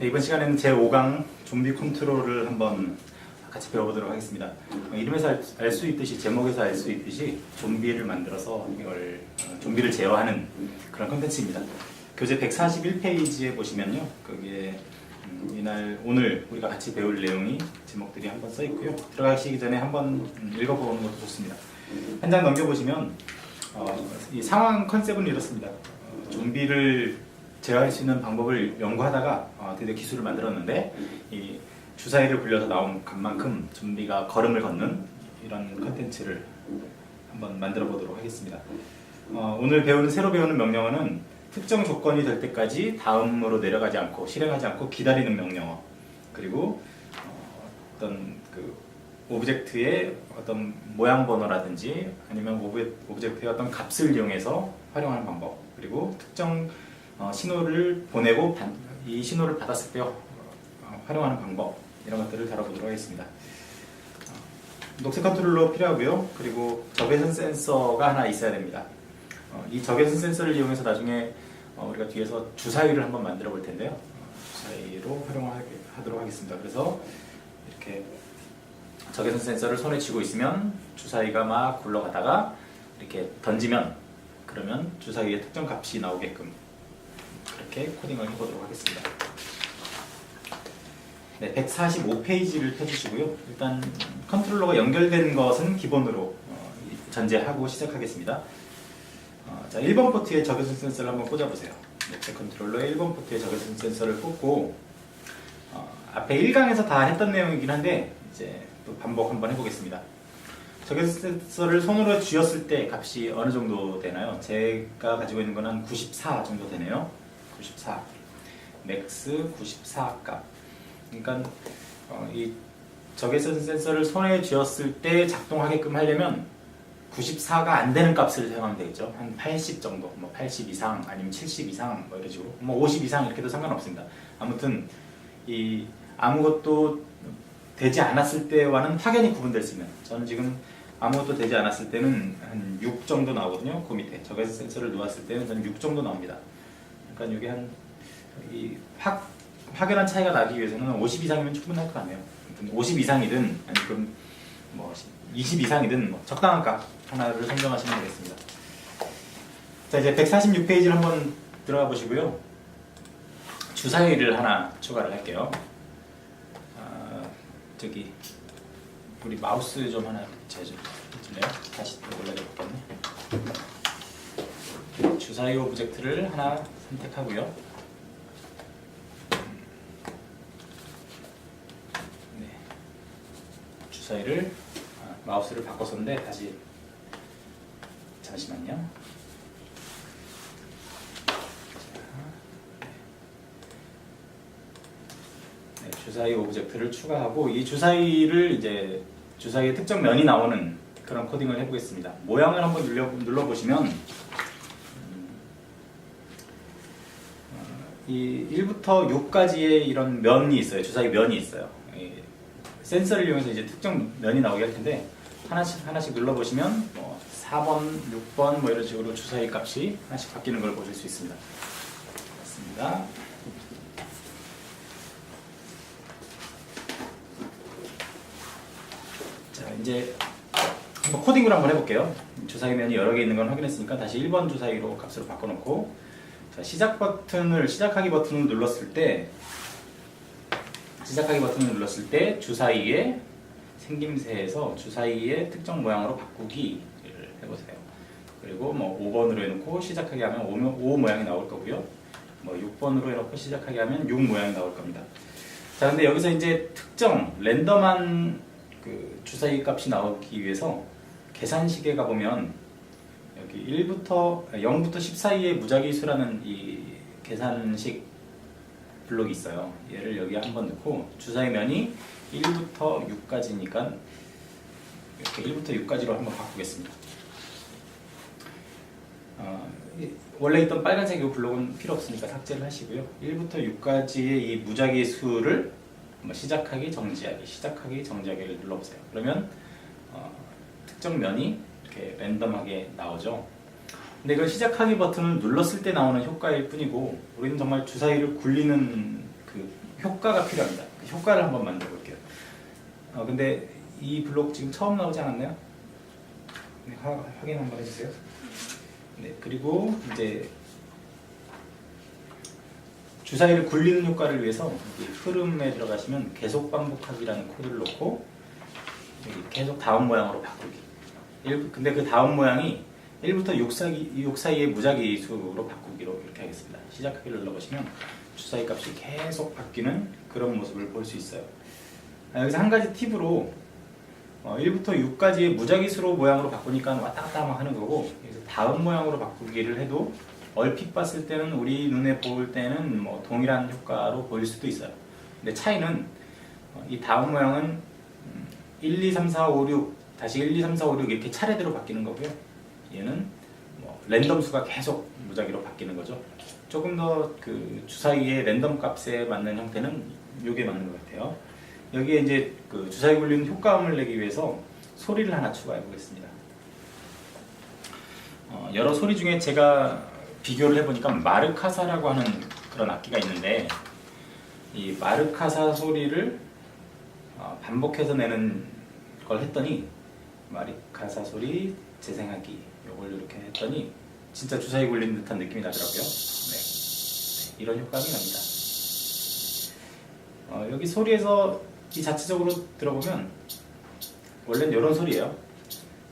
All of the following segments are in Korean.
네, 이번 시간에는 제5강 좀비 컨트롤을 한번 같이 배워보도록 하겠습니다. 어, 이름에서 알 수 있듯이 제목에서 알 수 있듯이 좀비를 만들어서 이걸 어, 좀비를 제어하는 그런 컨텐츠입니다. 교재 141페이지에 보시면요, 거기에 음, 이날 오늘 우리가 같이 배울 내용이 제목들이 한번 써 있고요. 들어가시기 전에 한번 음, 읽어보는 것도 좋습니다. 한 장 넘겨보시면 어, 이 상황 컨셉은 이렇습니다. 어, 좀비를 제어할 수 있는 방법을 연구하다가 어, 드디어 기술을 만들었는데 이 주사위를 굴려서 나온 값만큼 좀비가 걸음을 걷는 이런 컨텐츠를 한번 만들어 보도록 하겠습니다. 어, 오늘 배우는 새로 배우는 명령어는 특정 조건이 될 때까지 다음으로 내려가지 않고 실행하지 않고 기다리는 명령어 그리고 어, 어떤 그 오브젝트의 어떤 모양 번호라든지 아니면 오브, 오브젝트의 어떤 값을 이용해서 활용하는 방법 그리고 특정 어, 신호를 보내고 반- 이 신호를 받았을 때 어, 활용하는 방법 이런 것들을 다뤄보도록 하겠습니다. 어, 녹색 컨트롤러 필요하고요. 그리고 적외선 센서가 하나 있어야 됩니다. 어, 이 적외선 센서를 이용해서 나중에 어, 우리가 뒤에서 주사위를 한번 만들어 볼 텐데요. 어, 주사위로 활용하도록 하겠습니다. 그래서 이렇게 적외선 센서를 손에 쥐고 있으면 주사위가 막 굴러가다가 이렇게 던지면 그러면 주사위의 특정 값이 나오게끔 그렇게 코딩을 해보도록 하겠습니다. 네, 145페이지를 펴주시고요. 일단 컨트롤러가 연결된 것은 기본으로 어, 이- 전제하고 시작하겠습니다. 어, 자, 1번 포트에 적외선 센서를 한번 꽂아보세요. 네, 컨트롤러에 1번 포트에 적외선 센서를 꽂고 어, 앞에 1강에서 다 했던 내용이긴 한데 이제 또 반복 한번 해보겠습니다. 적외선 센서를 손으로 쥐었을 때 값이 어느 정도 되나요? 제가 가지고 있는 건 한 94 정도 되네요. 94 맥스 94 값. 그러니까 어, 이 적외선 센서를 손에 쥐었을 때 작동하게끔 하려면 94가 안 되는 값을 사용하면 되겠죠. 한 80 정도, 뭐 80 이상, 아니면 70 이상, 뭐 이런 식으로, 뭐 50 이상 이렇게 해도 상관없습니다. 아무튼 이 아무것도 되지 않았을 때와는 확연히 구분될 수 있는. 저는 지금 아무것도 되지 않았을 때는 한 6 정도 나오거든요. 그 밑에 적외선 센서를 놓았을 때는 저는 6 정도 나옵니다. 그러니까 이게 한 이 확 확연한 차이가 나기 위해서는 50 이상이면 충분할 것 같네요. 아무튼 50 이상이든 아니면 뭐20 이상이든 뭐 적당한 값 하나를 선정하시면 되겠습니다. 자 이제 146페이지를 한번 들어가 보시고요. 주사위를 하나 추가를 할게요. 아, 저기 우리 마우스 좀 하나 제좀 해줄래요? 다시 또 올려줘 볼겠네. 주사위 오브젝트를 하나 선택하고요. 네. 주사위를 아, 마우스를 바꿨었는데 다시 잠시만요. 네, 주사위 오브젝트를 추가하고 이 주사위를 이제 주사위의 특정 면이 나오는 그런 코딩을 해보겠습니다. 모양을 한번 눌러 눌러보시면 음, 어, 이 1부터 6까지의 이런 면이 있어요. 주사위 면이 있어요. 이 센서를 이용해서 이제 특정 면이 나오게 할 텐데 하나씩 하나씩 눌러보시면 뭐 4번, 6번 뭐 이런 식으로 주사위 값이 하나씩 바뀌는 걸 보실 수 있습니다. 맞습니다. 자 이제 한번 코딩을 한번 해볼게요. 주사위 면이 여러 개 있는 건 확인했으니까 다시 1번 주사위로 값으로 바꿔놓고 자, 시작 버튼을 시작하기 버튼을 눌렀을 때 시작하기 버튼을 눌렀을 때 주사위의 생김새에서 주사위의 특정 모양으로 바꾸기를 해보세요. 그리고 뭐 5번으로 해놓고 시작하게 하면 5, 5 모양이 나올 거고요. 뭐 6번으로 해놓고 시작하게 하면 6 모양이 나올 겁니다. 자, 근데 여기서 이제 특정 랜덤한 그 주사위 값이 나오기 위해서 계산식에 가보면 여기 1부터 0부터 10 사이의 무작위 수라는 이 계산식 블록이 있어요. 얘를 여기 한번 넣고 주사위 면이 1부터 6까지니까 이렇게 1부터 6까지로 한번 바꾸겠습니다. 어, 이- 원래 있던 빨간색 이 블록은 필요 없으니까 삭제를 하시고요. 1부터 6까지의 이 무작위 수를 시작하기, 정지하기, 시작하기, 정지하기를 눌러보세요. 그러면 어, 특정 면이 이렇게 랜덤하게 나오죠. 근데 이걸 시작하기 버튼을 눌렀을 때 나오는 효과일 뿐이고 우리는 정말 주사위를 굴리는 그 효과가 필요합니다. 그 효과를 한번 만들어 볼게요. 어, 근데 이 블록 지금 처음 나오지 않았나요? 네, 화, 확인 한번 해주세요. 네, 그리고 이제 주사위를 굴리는 효과를 위해서 흐름에 들어가시면 계속 반복하기라는 코드를 넣고 계속 다음 모양으로 바꾸기. 일- 근데 그 다음 모양이 1부터 6 사이, 6 사이의 무작위 수로 바꾸기로 이렇게 하겠습니다. 시작하기를 눌러보시면 주사위 값이 계속 바뀌는 그런 모습을 볼 수 있어요. 아, 여기서 한 가지 팁으로 어, 1부터 6까지의 무작위 수로 모양으로 바꾸니까 왔다 갔다 막 하는 거고 여기서 다음 모양으로 바꾸기를 해도 얼핏 봤을 때는 우리 눈에 보일 때는 뭐 동일한 효과로 보일 수도 있어요. 근데 차이는 어, 이 다음 모양은 음, 1, 2, 3, 4, 5, 6 다시 1, 2, 3, 4, 5, 6 이렇게 차례대로 바뀌는 거고요. 얘는 뭐 랜덤 수가 계속 무작위로 바뀌는 거죠. 조금 더 그 주사위의 랜덤 값에 맞는 형태는 이게 맞는 것 같아요. 여기에 이제 그 주사위 굴리는 효과음을 내기 위해서 소리를 하나 추가해 보겠습니다. 어, 여러 소리 중에 제가 비교를 해보니까 마르카사라고 하는 그런 악기가 있는데 이 마르카사 소리를 어, 반복해서 내는 걸 했더니 마르카사 소리 재생하기 요걸 이렇게 했더니 진짜 주사위 굴리는 듯한 느낌이 나더라고요. 네. 네, 이런 효과음이 납니다. 어, 여기 소리에서 이 자체적으로 들어보면 원래는 이런 소리예요.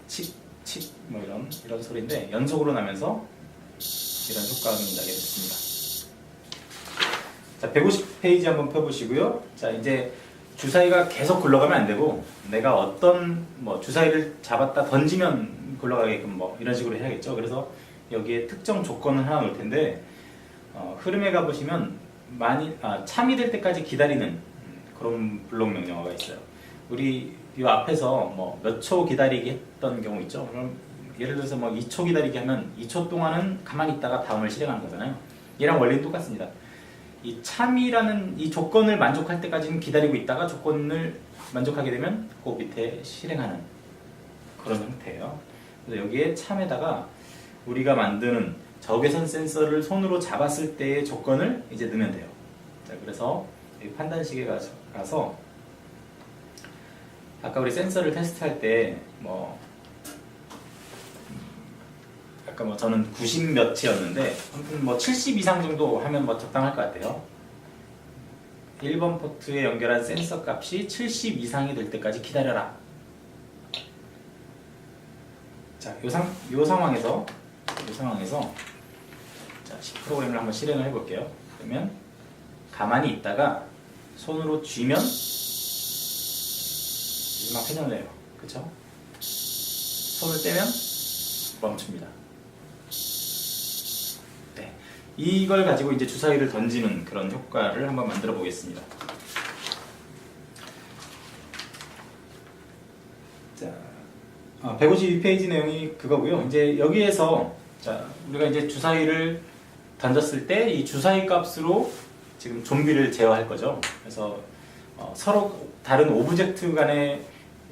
칙, 칙, 뭐 이런 이런 소리인데 연속으로 나면서 이런 효과음이 나게 됐습니다. 자, 150페이지 한번 펴보시고요. 자, 이제 주사위가 계속 굴러가면 안 되고 내가 어떤 뭐 주사위를 잡았다 던지면 굴러가게끔 뭐 이런 식으로 해야겠죠. 그래서 여기에 특정 조건을 하나 놓을 텐데 어, 흐름에 가 보시면 많이 아, 참이 될 때까지 기다리는 음, 그런 블록 명령어가 있어요. 우리 이 앞에서 뭐 몇 초 기다리기 했던 경우 있죠. 그럼 예를 들어서 뭐 2초 기다리기 하면 2초 동안은 가만히 있다가 다음을 실행하는 거잖아요. 얘랑 원리는 똑같습니다. 이 참이라는 이 조건을 만족할 때까지는 기다리고 있다가 조건을 만족하게 되면 그 밑에 실행하는 그런 형태예요. 그래서 여기에 참에다가 우리가 만드는 적외선 센서를 손으로 잡았을 때의 조건을 이제 넣으면 돼요. 자, 그래서 이 판단식에 가서, 가서 아까 우리 센서를 테스트할 때 뭐 아까 뭐 저는 90 몇이었는데 아무튼 뭐 70 이상 정도 하면 뭐 적당할 것 같아요. 1번 포트에 연결한 센서 값이 70 이상이 될 때까지 기다려라. 자, 요, 상, 요 상황에서 요 상황에서 자, 시 프로그램을 한번 실행을 해 볼게요. 그러면 가만히 있다가 손으로 쥐면 막 회전을 해요. 그쵸? 손을 떼면 멈춥니다. 네. 이걸 가지고 이제 주사위를 던지는 그런 효과를 한번 만들어 보겠습니다. 자, 아, 152페이지 내용이 그거고요. 이제 여기에서 자, 우리가 이제 주사위를 던졌을 때 이 주사위 값으로 지금 좀비를 제어할 거죠. 그래서 어, 서로 다른 오브젝트 간에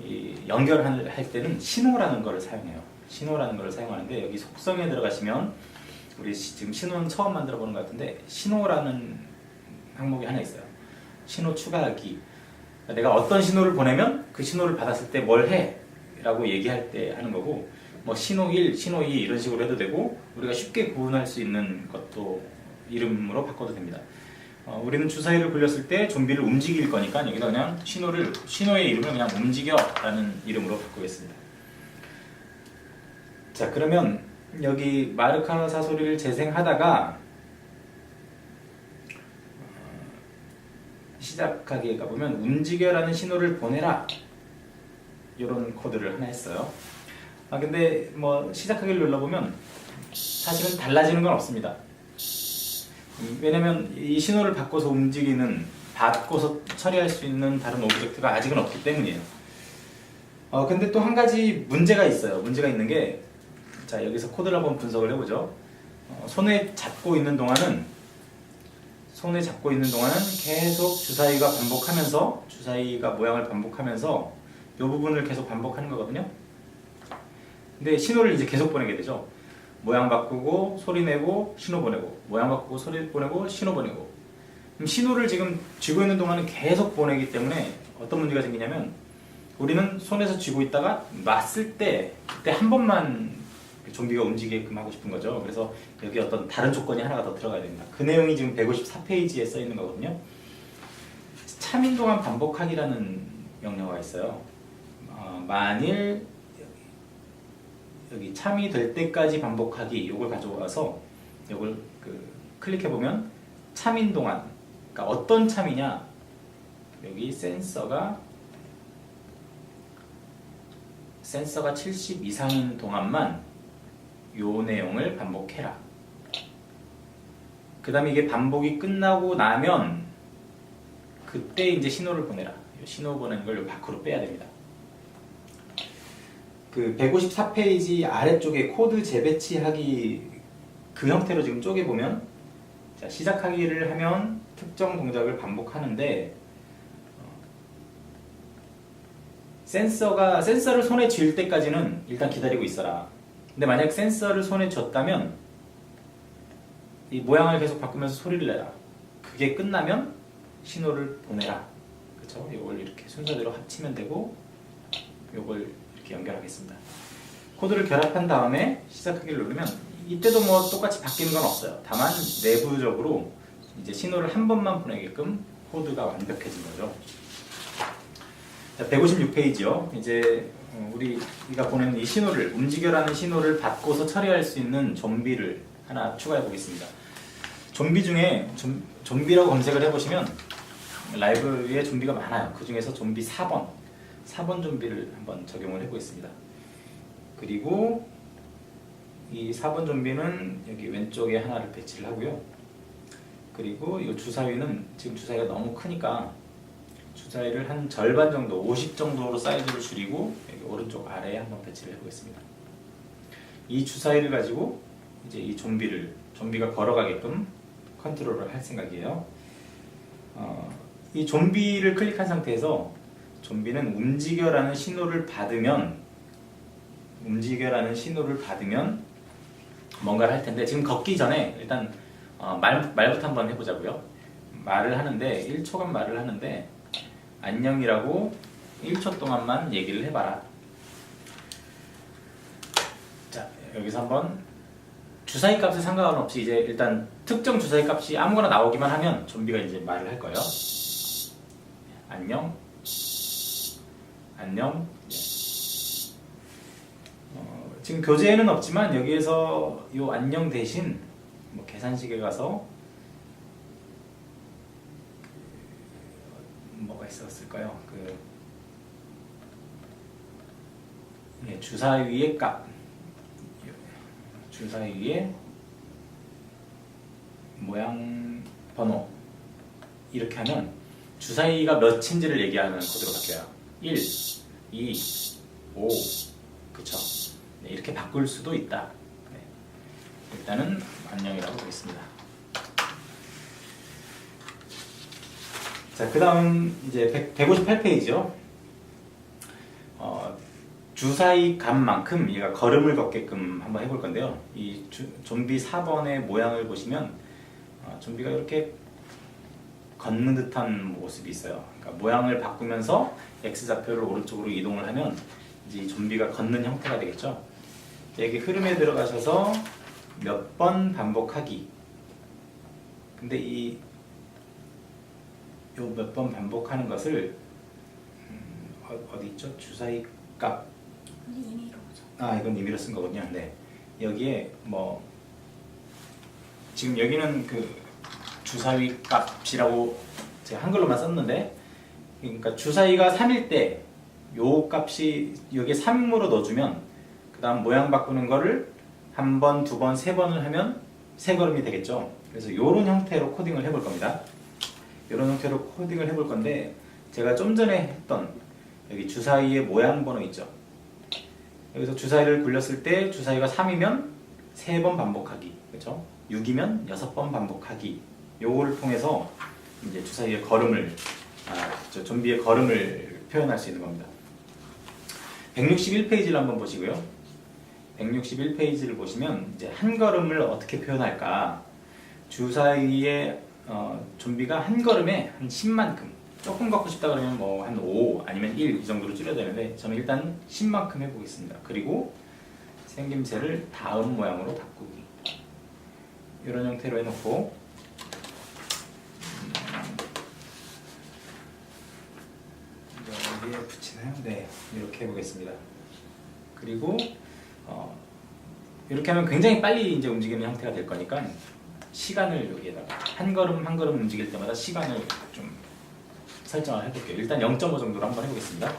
이 연결할 할 때는 신호라는 것을 사용해요. 신호라는 것을 사용하는데 여기 속성에 들어가시면 우리 시- 지금 신호는 처음 만들어 보는 것 같은데 신호라는 항목이 하나 있어요. 신호 추가하기. 내가 어떤 신호를 보내면 그 신호를 받았을 때 뭘 해? 라고 얘기할 때 하는 거고 뭐 신호 1, 신호 2 이런 식으로 해도 되고 우리가 쉽게 구분할 수 있는 것도 이름으로 바꿔도 됩니다. 어, 우리는 주사위를 굴렸을 때 좀비를 움직일 거니까 여기다 그냥 신호를 신호의 이름을 그냥 움직여라는 이름으로 바꾸겠습니다. 자 그러면 여기 마르카 사소리를 재생하다가 어, 시작하기에 가보면 움직여라는 신호를 보내라 이런 코드를 하나 했어요. 아 근데 뭐 시작하기를 눌러보면 사실은 달라지는 건 없습니다. 음, 왜냐면 이 신호를 바꿔서 움직이는 바꿔서 처리할 수 있는 다른 오브젝트가 아직은 없기 때문이에요. 어 근데 또 한 가지 문제가 있어요. 문제가 있는 게 자 여기서 코드를 한번 분석을 해보죠. 어, 손에 잡고 있는 동안은 손에 잡고 있는 동안은 계속 주사위가 반복하면서 주사위가 모양을 반복하면서 이 부분을 계속 반복하는 거거든요. 근데 신호를 이제 계속 보내게 되죠. 모양 바꾸고 소리 내고 신호 보내고 모양 바꾸고 소리 보내고 신호 보내고 신호를 지금 쥐고 있는 동안은 계속 보내기 때문에 어떤 문제가 생기냐면 우리는 손에서 쥐고 있다가 놨을 때 그때 한 번만 좀비가 움직이게끔 하고 싶은 거죠. 그래서 여기 어떤 다른 조건이 하나가 더 들어가야 됩니다. 그 내용이 지금 154페이지에 써 있는 거거든요. 참인 동안 반복하기라는 명령어가 있어요. 어, 만일 여기 참이 될 때까지 반복하기 이걸 가져와서 이걸 그 클릭해 보면 참인 동안 그러니까 어떤 참이냐 여기 센서가 센서가 70 이상인 동안만 요 내용을 반복해라. 그 다음에 이게 반복이 끝나고 나면 그때 이제 신호를 보내라. 요 신호 보내는 걸요 밖으로 빼야 됩니다. 그 154페이지 아래쪽에 코드 재배치하기 그 형태로 지금 쪼개보면 자, 시작하기를 하면 특정 동작을 반복하는데 어, 센서가 센서를 손에 쥘 때까지는 일단 기다리고 있어라. 근데 만약 센서를 손에 쥐었다면 이 모양을 계속 바꾸면서 소리를 내라. 그게 끝나면 신호를 보내라. 그렇죠? 이걸 이렇게 순서대로 합치면 되고 이걸 이렇게 연결하겠습니다. 코드를 결합한 다음에 시작하기를 누르면 이때도 뭐 똑같이 바뀌는 건 없어요. 다만 내부적으로 이제 신호를 한 번만 보내게끔 코드가 완벽해진 거죠. 자, 156페이지요. 이제 어, 우리가 보내는 이 신호를 움직여라는 신호를 받고서 처리할 수 있는 좀비를 하나 추가해 보겠습니다. 좀비 중에 좀, 좀비라고 검색을 해보시면 라이브에 좀비가 많아요. 그 중에서 좀비 4번, 4번 좀비를 한번 적용을 해보겠습니다. 그리고 이 4번 좀비는 여기 왼쪽에 하나를 배치를 하고요. 그리고 이 주사위는 지금 주사위가 너무 크니까 주사위를 한 절반 정도, 50 정도로 사이즈를 줄이고 여기 오른쪽 아래에 한번 배치를 해보겠습니다. 이 주사위를 가지고 이제 이 좀비를 좀비가 걸어가게끔 컨트롤을 할 생각이에요. 어, 이 좀비를 클릭한 상태에서 좀비는 움직여라는 신호를 받으면 움직여라는 신호를 받으면 뭔가를 할 텐데 지금 걷기 전에 일단 어, 말, 말부터 한번 해보자고요. 말을 하는데 1초간 말을 하는데 안녕이라고 1초 동안만 얘기를 해봐라. 자 여기서 한번 주사위 값에 상관없이 이제 일단 특정 주사위 값이 아무거나 나오기만 하면 좀비가 이제 말을 할 거예요. 안녕. 안녕. 어, 지금 교재에는 없지만 여기에서 이 안녕 대신 뭐 계산식에 가서 그 뭐가 있었을까요? 그 예, 주사위의 값 주사위의 모양 번호 이렇게 하면 주사위가 몇인지를 얘기하는 코드로 바뀌어요. 1, 2, 5, 그쵸? 네, 이렇게 바꿀 수도 있다. 네. 일단은 안녕이라고 보겠습니다. 자, 그 다음 이제 100, 158페이지요. 어, 주사위 값만큼 얘가 걸음을 걷게끔 한번 해볼 건데요. 이 주, 좀비 4번의 모양을 보시면 어, 좀비가 이렇게 걷는 듯한 모습이 있어요. 그러니까 모양을 바꾸면서 X좌표를 오른쪽으로 이동을 하면 이제 이 좀비가 걷는 형태가 되겠죠. 여기 흐름에 들어가셔서 몇 번 반복하기. 근데 이 요 몇 번 반복하는 것을 음, 어, 어디 있죠? 주사위 값. 이러죠. 아 이건 임의로 쓴 거군요. 네. 여기에 뭐 지금 여기는 그 주사위 값이라고 제가 한글로만 썼는데 그러니까 주사위가 3일 때 요 값이 여기에 3으로 넣어주면 그 다음 모양 바꾸는 거를 한 번, 두 번, 세 번을 하면 세 걸음이 되겠죠. 그래서 이런 형태로 코딩을 해볼 겁니다. 이런 형태로 코딩을 해볼 건데 제가 좀 전에 했던 여기 주사위의 모양 번호 있죠. 여기서 주사위를 굴렸을 때 주사위가 3이면 3번 반복하기. 그렇죠? 6이면 6번 반복하기. 요거를 통해서 이제 주사위의 걸음을 아, 저 좀비의 걸음을 표현할 수 있는 겁니다. 161페이지를 한번 보시고요. 161페이지를 보시면 이제 한 걸음을 어떻게 표현할까? 주사위의 어, 좀비가 한 걸음에 한 10만큼 조금 걷고 싶다 그러면 뭐 한 5 아니면 1 이 정도로 줄여야 되는데 저는 일단 10만큼 해보겠습니다. 그리고 생김새를 다음 모양으로 바꾸기 이런 형태로 해놓고 음, 여기에 붙이나요? 네 이렇게 해보겠습니다. 그리고 어, 이렇게 하면 굉장히 빨리 이제 움직이는 형태가 될 거니까 시간을 여기에다가 한 걸음 한 걸음 움직일 때마다 시간을 좀 설정을 해볼게요. 일단 0.5 정도로 한번 해보겠습니다.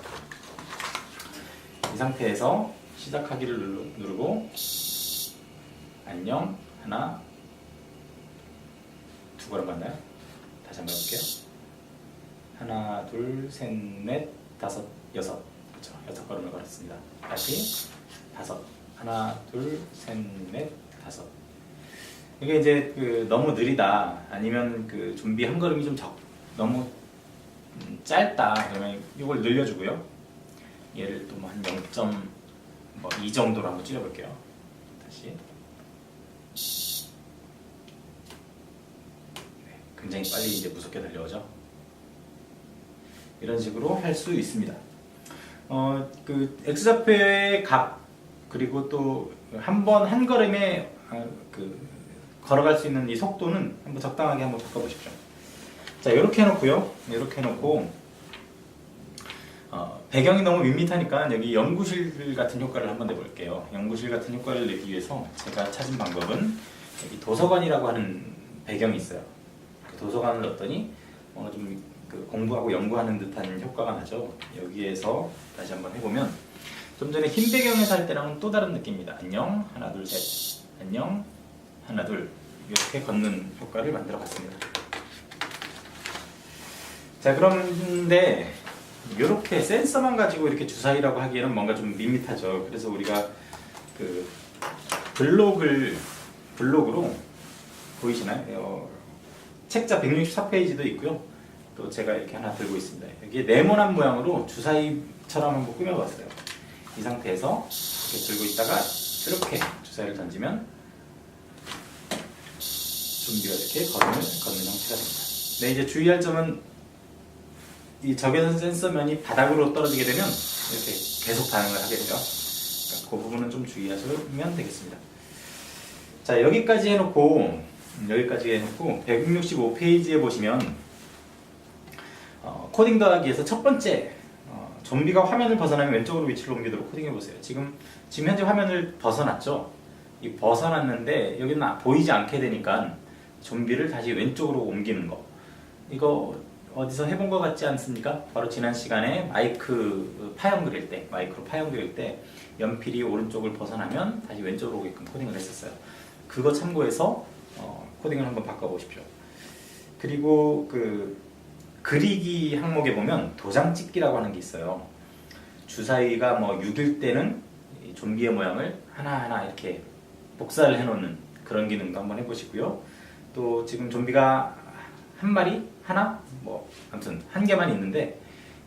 이 상태에서 시작하기를 누르- 누르고 안녕 하나 두 걸음 맞나요? 다시 한번 해볼게요. 하나 둘셋넷 다섯 여섯 그렇죠 여섯 걸음을 걸었습니다. 다시 다섯 하나 둘셋넷 다섯 이게 이제 그 너무 느리다. 아니면 그 좀비 한 걸음이 좀 적 너무 음, 짧다. 그러면 이걸 늘려주고요. 얘를 또뭐한0.2 정도로 한번 줄여볼게요. 다시. 네, 굉장히 빨리 이제 무섭게 달려오죠? 이런 식으로 할 수 있습니다. 어, 그 X좌표의 값 그리고 또 한 번한 걸음에 아, 그 걸어갈 수 있는 이 속도는 한번 적당하게 한번 바꿔보십시오. 자 이렇게 해놓고요. 이렇게 해놓고 어, 배경이 너무 밋밋하니까 여기 연구실 같은 효과를 한번 내볼게요. 연구실 같은 효과를 내기 위해서 제가 찾은 방법은 여기 도서관이라고 하는 배경이 있어요. 그 도서관을 넣었더니 어느 좀 그 공부하고 연구하는 듯한 효과가 나죠. 여기에서 다시 한번 해보면 좀 전에 흰 배경에서 할 때랑은 또 다른 느낌입니다. 안녕 하나 둘 셋 안녕 하나 둘 이렇게 걷는 효과를 만들어 봤습니다. 자 그런데 이렇게 센서만 가지고 이렇게 주사위라고 하기에는 뭔가 좀 밋밋하죠. 그래서 우리가 그 블록을 블록으로 보이시나요? 어, 책자 164페이지도 있고요. 또 제가 이렇게 하나 들고 있습니다. 여기에 네모난 모양으로 주사위처럼 한번 꾸며봤어요. 이 상태에서 이렇게 들고 있다가 이렇게 주사위를 던지면 좀비가 이렇게 걸음을 걷는 형태가 됩니다. 네, 이제 주의할 점은 이 적외선 센서면이 바닥으로 떨어지게 되면 이렇게 계속 반응을 하게 돼요. 그러니까 그 부분은 좀 주의하시면 되겠습니다. 자, 여기까지 해놓고 음, 여기까지 해놓고 165페이지에 보시면 어, 코딩 더하기에서 첫 번째 어, 좀비가 화면을 벗어나면 왼쪽으로 위치를 옮기도록 코딩해 보세요. 지금 지금 현재 화면을 벗어났죠. 이 벗어났는데 여기는 아- 보이지 않게 되니까 좀비를 다시 왼쪽으로 옮기는 거. 이거 어디서 해본 것 같지 않습니까? 바로 지난 시간에 마이크 파형 그릴 때, 마이크로 파형 그릴 때 연필이 오른쪽을 벗어나면 다시 왼쪽으로 오게끔 코딩을 했었어요. 그거 참고해서 어, 코딩을 한번 바꿔보십시오. 그리고 그 그리기 항목에 보면 도장 찍기라고 하는 게 있어요. 주사위가 뭐 6일 때는 이 좀비의 모양을 하나하나 이렇게 복사를 해놓는 그런 기능도 한번 해보시고요. 또 지금 좀비가 한 마리, 하나, 뭐 아무튼 한 개만 있는데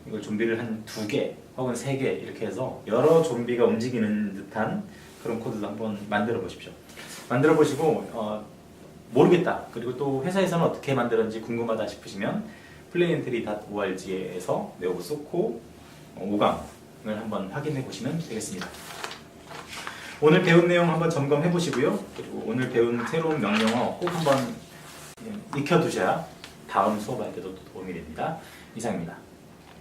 이걸 좀비를 한 두 개 혹은 세 개 이렇게 해서 여러 좀비가 움직이는 듯한 그런 코드도 한번 만들어 보십시오. 만들어 보시고 어, 모르겠다 그리고 또 회사에서는 어떻게 만들었는지 궁금하다 싶으시면 플레이엔트리.org에서 네오브 소코 5강을 한번 확인해 보시면 되겠습니다. 오늘 배운 내용 한번 점검해 보시고요. 그리고 오늘 배운 새로운 명령어 꼭 한번 예, 익혀두셔야 다음 수업할 때도 도움이 됩니다. 이상입니다.